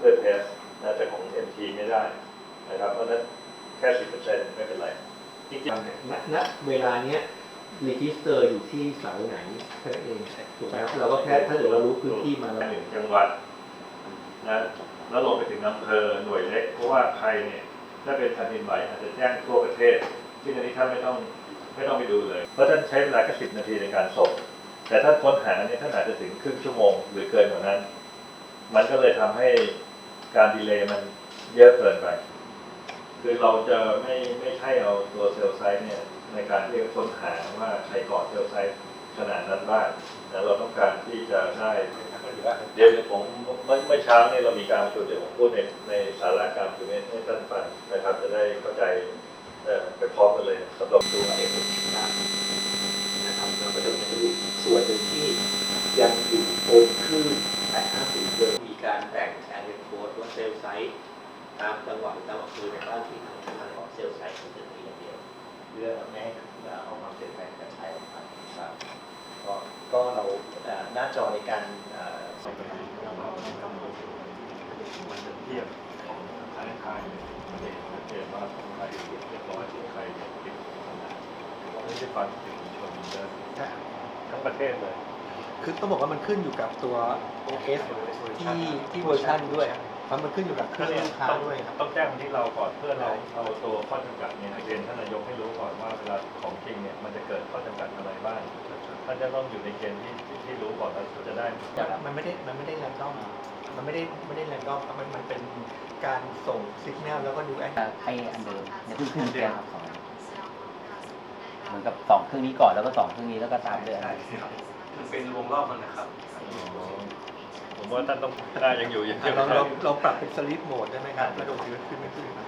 เพื่อเทสนะแต่ของ MT ไม่ได้นะครับเพราะฉะนั้นแค่สิบเปอร์เซ็นต์ไม่เป็นไรจริงๆณณเวลาเนี้ยรีจิสเตอร์อยู่ที่เสาไหนแค่นั้นเองถูกไหมเราก็แค่ถ้าเกิดเรารู้พื้นที่มาแล้วหนึ่งจังหวัดนะแล้วลงไปถึงอำเภอหน่วยเล็ก เพราะว่าใครเนี่ยถ้าเป็นแผ่นดินไหวอาจจะแจ้งทั่วประเทศ ที่อันนี้ท่านไม่ต้องไม่ต้องไปดูเลย เพราะท่านใช้เวลาแค่สิบนาทีในการส่งแต่ถ้าค้นหาเนี่ยท่านอาจจะถึงครึ่งชั่วโมงหรือเกินกว่านั้น มันก็เลยทำให้ การดีเลย์มันเยอะเกินไป คือเราจะไม่ไม่ใช่เอาตัวเซลล์ไซต์เนี่ยในการที่จะค้นหาว่าใครก่อเซลล์ไซต์ขนาดนั้นบ้างแต่เราต้องการที่จะได้เดี๋ยวผมเมื่อเมื่อเช้าเนี่ยเรามีการประชุมเดี๋ยวผมพูดในในสาระการประชุมให้ให้ท่านฟังนะครับ จะได้เข้าใจเอ่อไปพร้อมกันเลยสำหรับดูเอกได้นะครับเราก็จะมีส่วนหนึ่งที่ยังอยู่บนคลื่น ต์ตามจังหวัดตามอำเภอในบ้านที่ทางางของเซลล์ไซต์ของจะมีอย่างเดียวเพื่อไม่ให้เอาความเปลี่ยนแปลงการใช้ออกไปครับก็ก็เราหน้าจอในการเอ่อส่งไปทางมันจะเทียบของคล้ายคล้ายมันจะเห็นชัดเจนว่าของใครเรียบร้อยของใครเนี่ยติดขนไม่ใช่ฟังถึงชนเดินทั้งประเทศเลย คือต้องบอกว่ามันขึ้นอยู่กับตัว OS ที่ที่เวอร์ชันด้วย เพราะมันขึ้นอยู่กับเครื่องลูกค้าต้องด้วยครับ ต้องแจ้งที่เราก่อนเพื่อเราเอาตัวข้อจำกัดเนี่ยเรียนท่านนายกให้รู้ก่อนว่าเวลาของจริงเนี่ยมันจะเกิดข้อจำกัดอะไรบ้างท่านจะต้องอยู่ในเกณฑ์ที่ที่ที่รู้ก่อนแล้วจะได้มันไม่ได้มันไม่ได้แรนดอมมันไม่ได้ไม่ได้แรนดอมมันมันเป็นการส่งสัญญาณแล้วก็ดูแอคไออันเดิมเนี่ยเพิ่งขึ้นเดียวครับสองเหมือนกับสองเครื่องนี้ก่อนแล้วก็สองเครื่องนี้แล้วก็ตามด้วยอันนี้มันเป็นวงรอบมันนะครับ ผมว่าท่านต้องน่ายังอยู่ยังอยู่เราเราเราปรับเป็นสลิปโหมดได้ไหมครับแล้วดูยืดขึ้นไม่ขึ้นนะ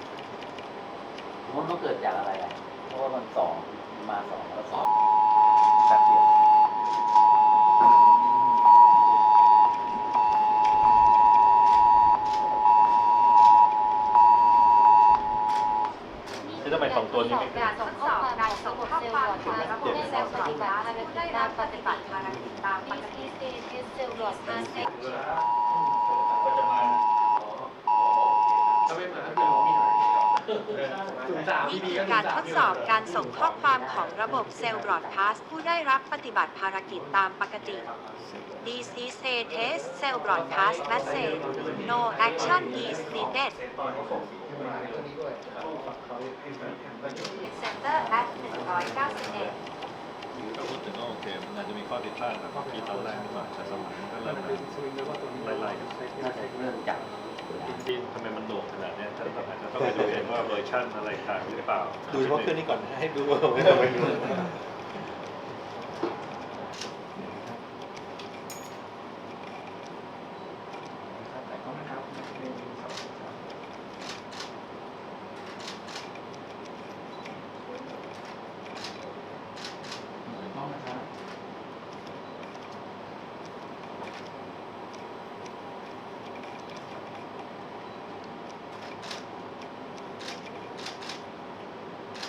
ผมว่ามันเกิดจากอะไรอะเพราะว่ามันสองมาสองแล้วสองแป๊บเดียวที่ทำไมสองตัวนี้ไม่ขึ้น การทดสอบการส่งข้อความของระบบเซลล์ปฏิบัติได้รับปฏิบัติภารกิจตามปกติก็ จะมาถ้าไม่เหมือนถ้าเป็นของพี่หน่อการทดสอบการส่งข้อความของระบบเซลล์บรอดคาสผู้ได้รับปฏิบัติภารกิจตามปกติ DCC Test Cell Broadcast Message No action is needed Center at 191 ผิดพลาดแบบที่ตอนแรกนี่หว่าแต่สมัยมันก็เริ่มไล่ๆกันน่าจะเริ่มจากที่ทำไมมันโด่งขนาดเนี้ยท่านต้อาจจะต้องไปดูเองว่าเวอร์ชันอะไรต่างหรือเปล่า ดูเฉพาะเครื่องนี้ก่อนให้ดูว่าไม่ดู